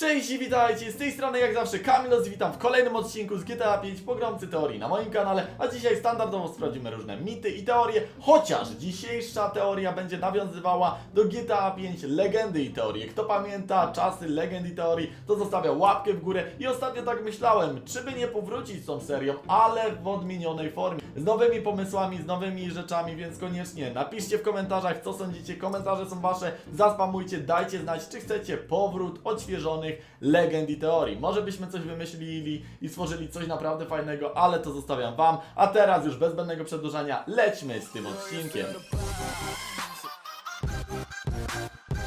Cześć i witajcie, z tej strony jak zawsze Kamilos witam w kolejnym odcinku z GTA 5 Pogromcy Teorii na moim kanale, a dzisiaj standardowo sprawdzimy różne mity i teorie, chociaż dzisiejsza teoria będzie nawiązywała do GTA 5 Legendy i Teorie. Kto pamięta czasy Legend i Teorii, to zostawia łapkę w górę i ostatnio tak myślałem, czy by nie powrócić z tą serią, ale w odmienionej formie, z nowymi pomysłami, z nowymi rzeczami, więc koniecznie napiszcie w komentarzach, co sądzicie, komentarze są wasze, zaspamujcie, dajcie znać, czy chcecie powrót odświeżonych legend i teorii. Może byśmy coś wymyślili i stworzyli coś naprawdę fajnego, ale to zostawiam wam. A teraz już bez zbędnego przedłużania, lećmy z tym odcinkiem.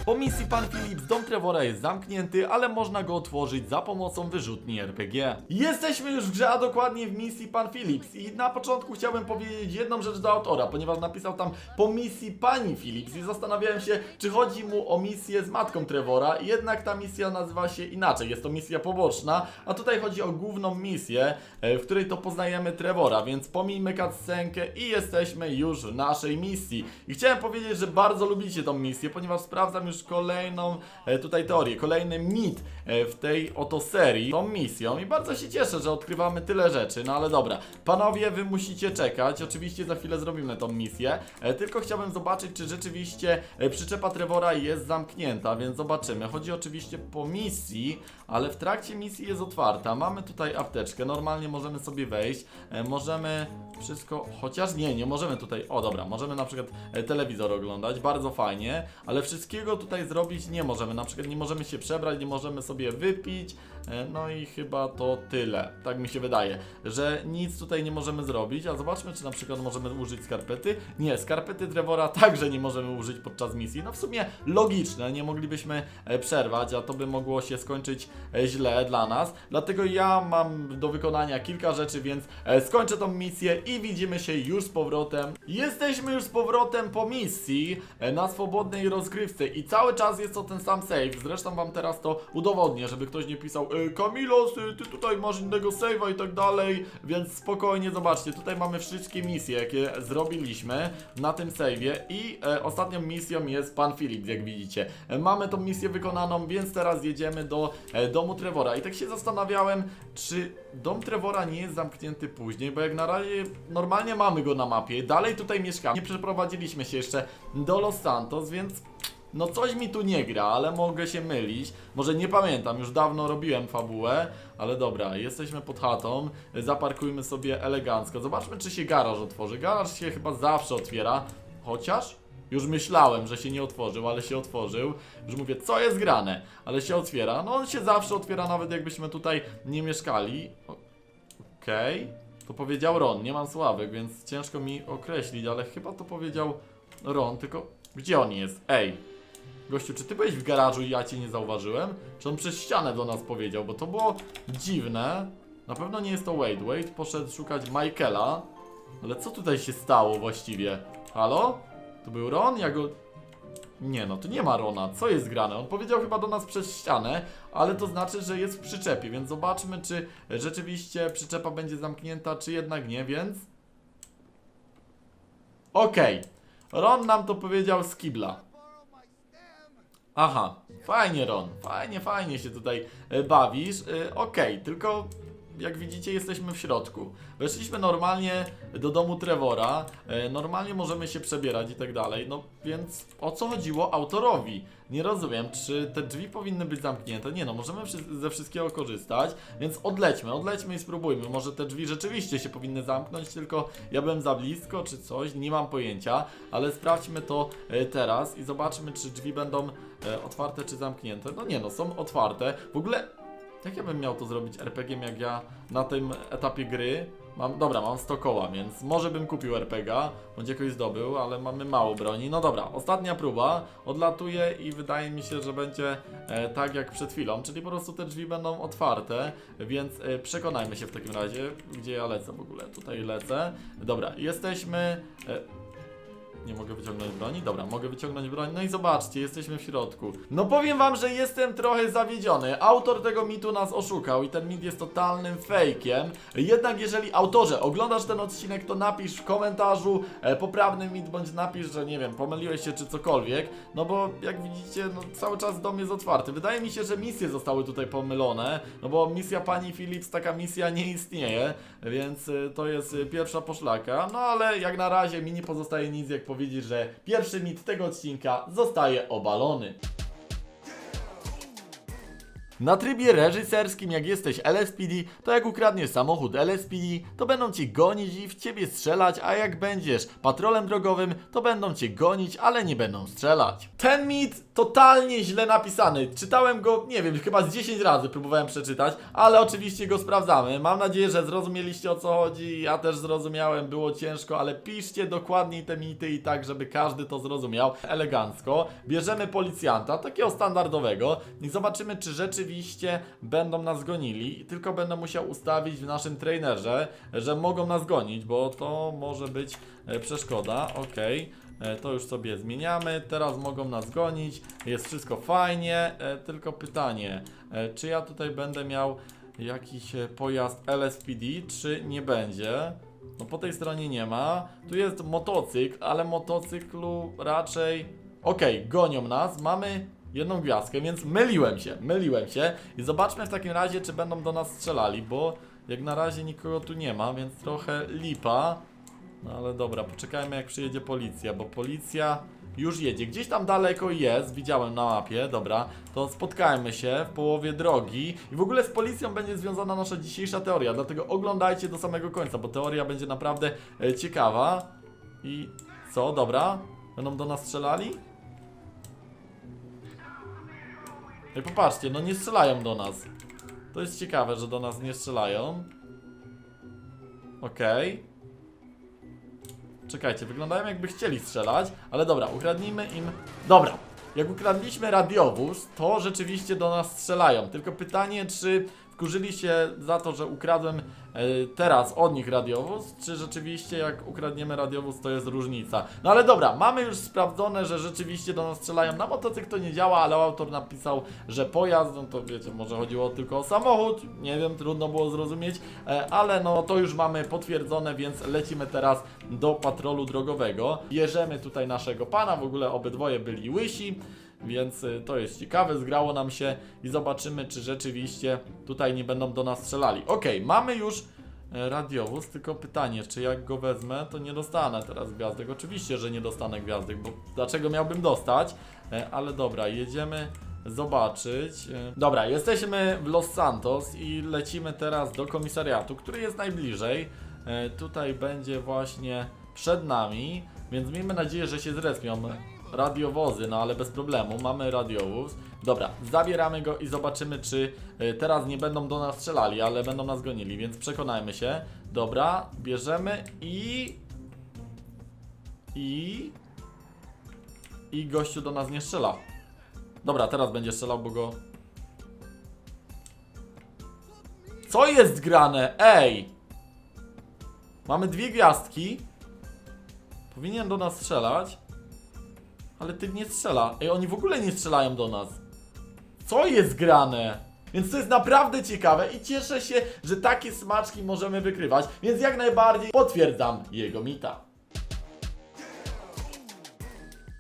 Po misji Pan Philips dom Trevora jest zamknięty, ale można go otworzyć za pomocą wyrzutni RPG. Jesteśmy już w grze, a dokładnie w misji Pan Philips i na początku chciałbym powiedzieć jedną rzecz do autora, ponieważ napisał tam po misji Pani Philips i zastanawiałem się, czy chodzi mu o misję z matką Trevora, jednak ta misja nazywa się inaczej, jest to misja poboczna, a tutaj chodzi o główną misję, e, w której to poznajemy Trevora, więc pomijmy cutscenkę i jesteśmy już w naszej misji. I chciałem powiedzieć, że bardzo lubicie tą misję, ponieważ sprawdzam już kolejną e, tutaj teorię, kolejny mit e, w tej oto serii, tą misją i bardzo się cieszę, że odkrywamy tyle rzeczy, no ale dobra. Panowie, wy musicie czekać, oczywiście za chwilę zrobimy tą misję, e, tylko chciałbym zobaczyć, czy rzeczywiście przyczepa Trevora jest zamknięta, więc zobaczymy. Chodzi oczywiście po misji, ale w trakcie misji jest otwarta. Mamy tutaj apteczkę, normalnie możemy sobie wejść, możemy wszystko, chociaż nie, nie możemy tutaj, o dobra, możemy na przykład telewizor oglądać, bardzo fajnie, ale wszystkiego tutaj zrobić nie możemy, na przykład nie możemy się przebrać, nie możemy sobie wypić, no i chyba to tyle, tak mi się wydaje, że nic tutaj nie możemy zrobić, a zobaczmy, czy na przykład możemy użyć skarpety, nie, skarpety Trevora także nie możemy użyć podczas misji, no w sumie logiczne, nie moglibyśmy e, przerwać, a to by mogło się skończyć e, źle dla nas, dlatego ja mam do wykonania kilka rzeczy, więc e, skończę tą misję i widzimy się już z powrotem. Jesteśmy już z powrotem po misji e, na swobodnej rozgrywce i cały czas jest to ten sam save, zresztą wam teraz to udowodnię, żeby ktoś nie pisał e, Kamilos, e, ty tutaj masz innego save'a i tak dalej, więc spokojnie zobaczcie, tutaj mamy wszystkie misje, jakie zrobiliśmy na tym save'ie i e, ostatnią misją jest Pan Philips, jak widzicie. E, mamy tą misję wykonaną, więc teraz jedziemy do e, domu Trevora i tak się zastanawiałem, czy dom Trevora nie jest zamknięty później, bo jak na razie normalnie mamy go na mapie, dalej tutaj mieszkamy, nie przeprowadziliśmy się jeszcze do Los Santos, więc no coś mi tu nie gra, ale mogę się mylić. Może nie pamiętam, już dawno robiłem fabułę, ale dobra, jesteśmy pod chatą, zaparkujmy sobie elegancko. Zobaczmy, czy się garaż otworzy. Garaż się chyba zawsze otwiera, chociaż już myślałem, że się nie otworzył, ale się otworzył. Już mówię, co jest grane, ale się otwiera. No on się zawsze otwiera, nawet jakbyśmy tutaj nie mieszkali. Okej, to powiedział Ron, nie mam sławek, więc ciężko mi określić, ale chyba to powiedział Ron, tylko gdzie on jest? Ej, Gościu, czy ty byłeś w garażu i ja cię nie zauważyłem? Czy on przez ścianę do nas powiedział? Bo to było dziwne. Na pewno nie jest to Wade. Wade poszedł szukać Michaela. Ale co tutaj się stało właściwie? Halo? To był Ron? Ja go... Nie no, tu nie ma Rona. Co jest grane? On powiedział chyba do nas przez ścianę, ale to znaczy, że jest w przyczepie, więc zobaczmy, czy rzeczywiście przyczepa będzie zamknięta, czy jednak nie, więc... Okej. Ron nam to powiedział z kibla. Aha, fajnie Ron, fajnie, fajnie się tutaj e, bawisz. E, Okej, tylko jak widzicie jesteśmy w środku. Weszliśmy normalnie do domu Trevora, e, normalnie możemy się przebierać i tak dalej, no więc o co chodziło autorowi? Nie rozumiem, czy te drzwi powinny być zamknięte? Nie no, możemy ze wszystkiego korzystać, więc odlećmy, odlećmy i spróbujmy. Może te drzwi rzeczywiście się powinny zamknąć, tylko ja byłem za blisko czy coś, nie mam pojęcia, ale sprawdźmy to e, teraz i zobaczmy, czy drzwi będą e, otwarte czy zamknięte. No nie no, są otwarte. W ogóle jak ja bym miał to zrobić RPG, jak ja na tym etapie gry mam, dobra, mam 100 koła, więc może bym kupił RPG, bądź jakoś zdobył, ale mamy mało broni. No dobra, ostatnia próba, odlatuję i wydaje mi się, że będzie e, tak jak przed chwilą, czyli po prostu te drzwi będą otwarte, więc e, przekonajmy się w takim razie, gdzie ja lecę w ogóle, tutaj lecę. Dobra, jesteśmy... E, nie mogę wyciągnąć broni? Dobra, mogę wyciągnąć broń. No i zobaczcie, jesteśmy w środku. No powiem wam, że jestem trochę zawiedziony. Autor tego mitu nas oszukał i ten mit jest totalnym fejkiem. Jednak jeżeli autorze oglądasz ten odcinek, to napisz w komentarzu e, poprawny mit, bądź napisz, że nie wiem, pomyliłeś się czy cokolwiek. No bo jak widzicie, no cały czas dom jest otwarty. Wydaje mi się, że misje zostały tutaj pomylone, no bo misja pani Philips, taka misja nie istnieje, więc y, to jest y, pierwsza poszlaka. No ale jak na razie mi nie pozostaje nic jak powiedzieć, że pierwszy mit tego odcinka zostaje obalony. Na trybie reżyserskim, jak jesteś LSPD, to jak ukradniesz samochód LSPD, to będą cię gonić i w ciebie strzelać, a jak będziesz patrolem drogowym, to będą cię gonić, ale nie będą strzelać. Ten mit totalnie źle napisany. Czytałem go, nie wiem, chyba z 10 razy próbowałem przeczytać, ale oczywiście go sprawdzamy. Mam nadzieję, że zrozumieliście o co chodzi. Ja też zrozumiałem, było ciężko, ale piszcie dokładniej te mity i tak, żeby każdy to zrozumiał elegancko. Bierzemy policjanta, takiego standardowego i zobaczymy, czy rzeczywiście będą nas gonili. Tylko będę musiał ustawić w naszym trainerze, że mogą nas gonić, bo to może być e, przeszkoda. Okej. E, To już sobie zmieniamy, teraz mogą nas gonić, jest wszystko fajnie, e, tylko pytanie, czy ja tutaj będę miał jakiś pojazd LSPD, czy nie będzie? No po tej stronie nie ma, tu jest motocykl, ale motocyklu raczej... Okej, gonią nas, mamy jedną gwiazdkę, więc myliłem się, myliłem się i zobaczmy w takim razie, czy będą do nas strzelali, bo jak na razie nikogo tu nie ma, więc trochę lipa. No ale dobra, poczekajmy jak przyjedzie policja, bo policja już jedzie. Gdzieś tam daleko jest, widziałem na mapie, dobra. To spotkajmy się w połowie drogi. I w ogóle z policją będzie związana nasza dzisiejsza teoria, dlatego oglądajcie do samego końca, bo teoria będzie naprawdę e, ciekawa. I co, dobra? Będą do nas strzelali? I popatrzcie, no nie strzelają do nas. To jest ciekawe, że do nas nie strzelają. Okej. Czekajcie, wyglądają jakby chcieli strzelać, ale dobra, ukradnijmy im. Dobra, jak ukradliśmy radiowóz, to rzeczywiście do nas strzelają. Tylko pytanie, czy wkurzyli się za to, że ukradłem teraz od nich radiowóz, czy rzeczywiście jak ukradniemy radiowóz, to jest różnica. No ale dobra, mamy już sprawdzone, że rzeczywiście do nas strzelają. Na motocykl to nie działa, ale autor napisał, że pojazd, no to wiecie, może chodziło tylko o samochód, nie wiem, trudno było zrozumieć, e, ale no to już mamy potwierdzone, więc lecimy teraz do patrolu drogowego. Bierzemy tutaj naszego pana, w ogóle obydwoje byli łysi. Więc y, to jest ciekawe, zgrało nam się i zobaczymy, czy rzeczywiście tutaj nie będą do nas strzelali. Okej, mamy już e, radiowóz, tylko pytanie, czy jak go wezmę, to nie dostanę teraz gwiazdek. Oczywiście, że nie dostanę gwiazdek, bo dlaczego miałbym dostać? E, Ale dobra, jedziemy zobaczyć. E, Dobra, jesteśmy w Los Santos i lecimy teraz do komisariatu, który jest najbliżej. Tutaj będzie właśnie przed nami, więc miejmy nadzieję, że się zrespią radiowozy, no ale bez problemu, mamy radiowóz. Dobra, zabieramy go i zobaczymy, czy y, teraz nie będą do nas strzelali, ale będą nas gonili, więc przekonajmy się. Dobra, bierzemy i... I... I gościu do nas nie strzela. Dobra, teraz będzie strzelał, bo go... Co jest grane? Ej! Mamy dwie gwiazdki. Powinien do nas strzelać. Ale ty nie strzela. Ej, oni w ogóle nie strzelają do nas. Co jest grane? Więc to jest naprawdę ciekawe i cieszę się, że takie smaczki możemy wykrywać, więc jak najbardziej potwierdzam jego mita.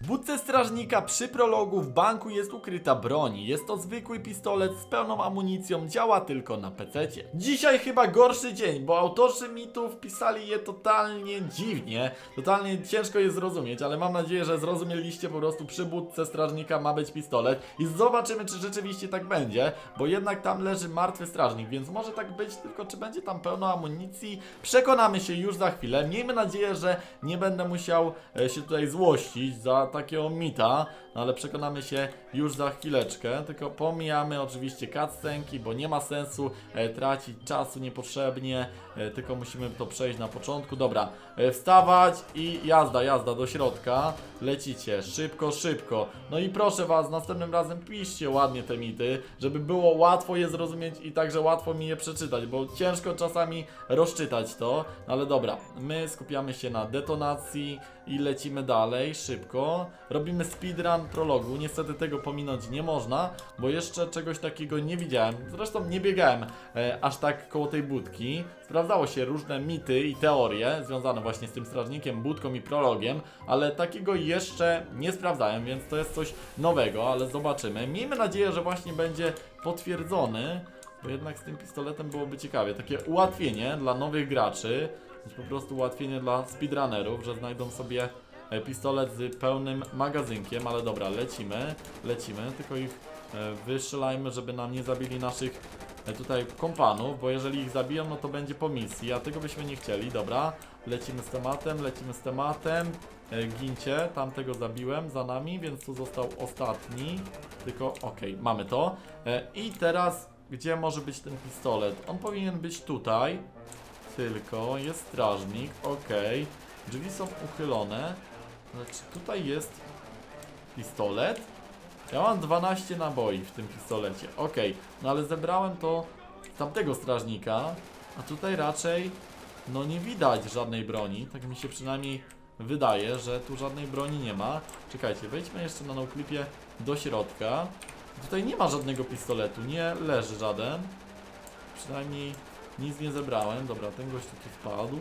Budce strażnika przy prologu w banku jest ukryta broń. Jest to zwykły pistolet z pełną amunicją, działa tylko na PC-cie. Dzisiaj chyba gorszy dzień, bo autorzy mitów pisali je totalnie dziwnie. Totalnie ciężko je zrozumieć, ale mam nadzieję, że zrozumieliście po prostu przy budce strażnika ma być pistolet i zobaczymy, czy rzeczywiście tak będzie, bo jednak tam leży martwy strażnik, więc może tak być, tylko czy będzie tam pełno amunicji, przekonamy się już za chwilę. Miejmy nadzieję, że nie będę musiał e, się tutaj złościć za takiego mita, no ale przekonamy się już za chwileczkę, tylko pomijamy oczywiście cutscenki, bo nie ma sensu e, tracić czasu niepotrzebnie, e, tylko musimy to przejść na początku. Dobra, e, wstawać i jazda, jazda do środka, lecicie, szybko, szybko. No i proszę was, następnym razem piszcie ładnie te mity, żeby było łatwo je zrozumieć i także łatwo mi je przeczytać, bo ciężko czasami rozczytać to, no ale dobra, my skupiamy się na detonacji i lecimy dalej, szybko. Robimy speedrun prologu, niestety tego pominąć nie można, bo jeszcze czegoś takiego nie widziałem. Zresztą nie biegałem e, aż tak koło tej budki. Sprawdzało się różne mity i teorie związane właśnie z tym strażnikiem, budką i prologiem, ale takiego jeszcze nie sprawdzałem, więc to jest coś nowego, ale zobaczymy. Miejmy nadzieję, że właśnie będzie potwierdzony, bo jednak z tym pistoletem byłoby ciekawie. Takie ułatwienie dla nowych graczy, po prostu ułatwienie dla speedrunnerów, że znajdą sobie pistolet z pełnym magazynkiem, ale dobra, lecimy, lecimy, tylko ich e, wystrzelajmy, żeby nam nie zabili naszych e, tutaj kompanów, bo jeżeli ich zabiją, no to będzie po misji, a tego byśmy nie chcieli, dobra, lecimy z tematem, lecimy z tematem, e, gincie, tamtego zabiłem za nami, więc tu został ostatni, tylko okej, mamy to, e, i teraz, gdzie może być ten pistolet? On powinien być tutaj, tylko jest strażnik, okej. Drzwi są uchylone. Ale czy tutaj jest pistolet? Ja mam 12 naboi w tym pistolecie. Okej, no ale zebrałem to z tamtego strażnika, a tutaj raczej no nie widać żadnej broni. Tak mi się przynajmniej wydaje, że tu żadnej broni nie ma. Czekajcie, wejdźmy jeszcze na noclipie do środka. Tutaj nie ma żadnego pistoletu, nie leży żaden. Przynajmniej nic nie zebrałem. Dobra, ten gość tu wpadł.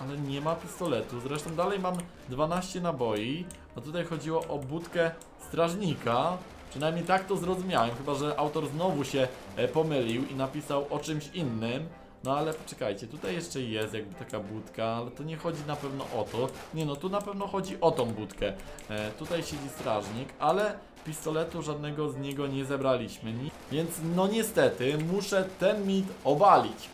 Ale nie ma pistoletu. Zresztą dalej mam 12 naboi. A tutaj chodziło o budkę strażnika. Przynajmniej tak to zrozumiałem. Chyba, że autor znowu się e, pomylił i napisał o czymś innym. No ale poczekajcie, tutaj jeszcze jest jakby taka budka, ale to nie chodzi na pewno o to. Nie no, tu na pewno chodzi o tą budkę. E, tutaj siedzi strażnik, ale pistoletu żadnego z niego nie zebraliśmy. Więc no niestety muszę ten mit obalić.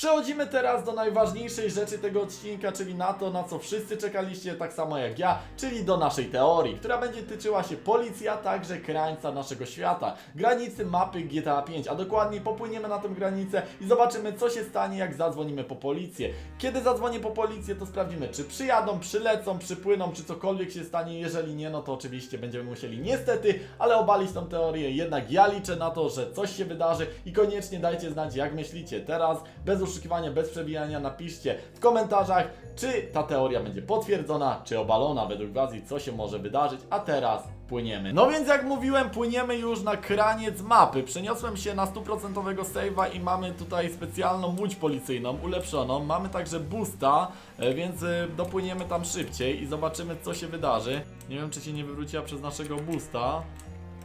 Przechodzimy teraz do najważniejszej rzeczy tego odcinka, czyli na to, na co wszyscy czekaliście, tak samo jak ja, czyli do naszej teorii, która będzie tyczyła się policji, a także krańca naszego świata, granicy mapy GTA 5, a dokładniej popłyniemy na tę granicę i zobaczymy, co się stanie, jak zadzwonimy po policję. Kiedy zadzwonię po policję, to sprawdzimy, czy przyjadą, przylecą, przypłyną, czy cokolwiek się stanie, jeżeli nie, no to oczywiście będziemy musieli niestety, ale obalić tą teorię, jednak ja liczę na to, że coś się wydarzy i koniecznie dajcie znać, jak myślicie. Teraz, bez oszukiwania, bez przebijania, napiszcie w komentarzach, czy ta teoria będzie potwierdzona, czy obalona według Was i co się może wydarzyć, a teraz płyniemy. No więc jak mówiłem, płyniemy już na kraniec mapy. Przeniosłem się na 100% save'a i mamy tutaj specjalną łódź policyjną, ulepszoną. Mamy także boosta, e, więc e, dopłyniemy tam szybciej i zobaczymy co się wydarzy. Nie wiem czy się nie wywróciła przez naszego boosta.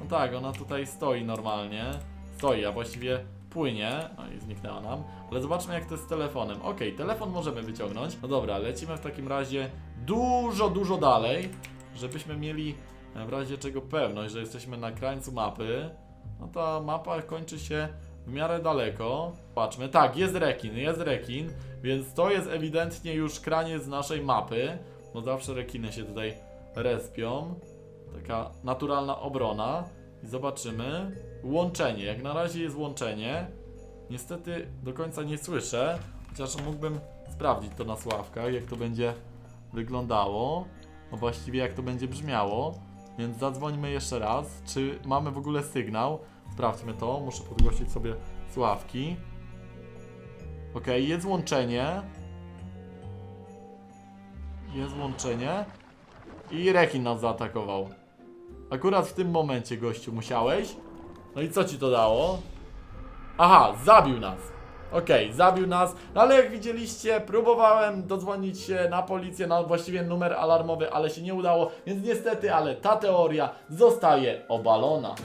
No tak, ona tutaj stoi normalnie. Stoi, a właściwie płynie. No i zniknęła nam. Ale zobaczmy jak to jest z telefonem. Okej, telefon możemy wyciągnąć. No dobra, lecimy w takim razie dużo, dużo dalej, żebyśmy mieli w razie czego pewność, że jesteśmy na krańcu mapy. No ta mapa kończy się w miarę daleko. Patrzmy, tak, jest rekin, jest rekin, więc to jest ewidentnie już kraniec naszej mapy, bo zawsze rekiny się tutaj respią. Taka naturalna obrona. I zobaczymy. Łączenie, jak na razie jest łączenie. Niestety do końca nie słyszę, chociaż mógłbym sprawdzić to na sławkach, jak to będzie wyglądało. No właściwie jak to będzie brzmiało. Więc zadzwońmy jeszcze raz. Czy mamy w ogóle sygnał? Sprawdźmy to. Muszę podgłosić sobie sławki. Ok, jest łączenie. Jest łączenie. I rekin nas zaatakował. Akurat w tym momencie, gościu, musiałeś. No i co ci to dało? Aha, zabił nas. Okej, zabił nas, no ale jak widzieliście, próbowałem dodzwonić się na policję, na właściwie numer alarmowy, ale się nie udało, więc niestety, ale ta teoria zostaje obalona.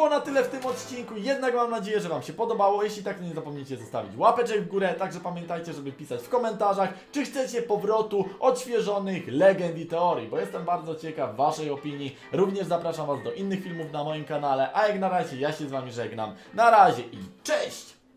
Było na tyle w tym odcinku, jednak mam nadzieję, że Wam się podobało. Jeśli tak, to nie zapomnijcie zostawić łapeczek w górę, także pamiętajcie, żeby pisać w komentarzach, czy chcecie powrotu odświeżonych legend i teorii, bo jestem bardzo ciekaw Waszej opinii. Również zapraszam Was do innych filmów na moim kanale, a jak na razie ja się z Wami żegnam. Na razie i cześć!